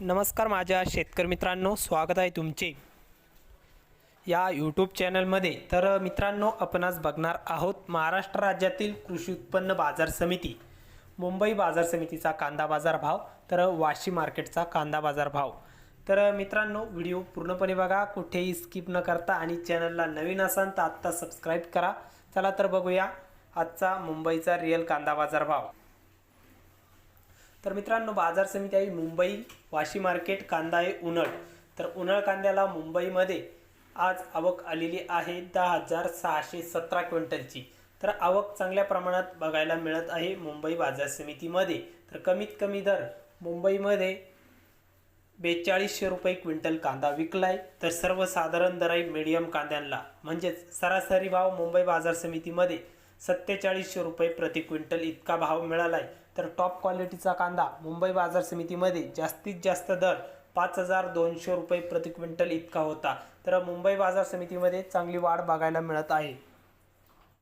नमस्कार माझ्या शेतकरी मित्रांनो स्वागत आहे तुमचे. या यूट्यूब चॅनलमध्ये तर मित्रांनो आपण आज बघणार आहोत महाराष्ट्र राज्यातील कृषी उत्पन्न बाजार समिती. मुंबई बाजार समितीचा कांदा बाजार भाव तर वाशी मार्केटचा कांदा बाजार भाव. तर मित्रांनो व्हिडिओ पूर्णपणे बघा कुठेही स्किप न करता आणि चॅनलला नवीन असाल तर आत्ता सबस्क्राईब करा. चला तर बघूया आजचा मुंबईचा रिअल कांदा बाजार भाव. तर मित्रांनो बाजार समिती आहे मुंबई वाशी मार्केट कांदा आहे उन्हाळ. तर उन्हाळ कांद्याला मुंबईमध्ये आज आवक आलेली आहे दहा हजार सहाशे सतरा क्विंटलची. तर आवक चांगल्या प्रमाणात बघायला मिळत आहे मुंबई बाजार समितीमध्ये. तर कमीत कमी दर मुंबईमध्ये बेचाळीसशे रुपये क्विंटल कांदा विकलाय. तर सर्वसाधारण दर आहे मीडियम कांद्यांना. म्हणजेच सरासरी भाव मुंबई बाजार समितीमध्ये सत्तेचाळीसशे रुपये प्रति क्विंटल इतका भाव मिळाला आहे तर टॉप क्वालिटीचा कांदा मुंबई बाजार समितीमध्ये जास्तीत जास्त दर पाच हजार दोनशे रुपये प्रति क्विंटल इतका होता. तर मुंबई बाजार समितीमध्ये चांगली वाढ बघायला मिळत आहे.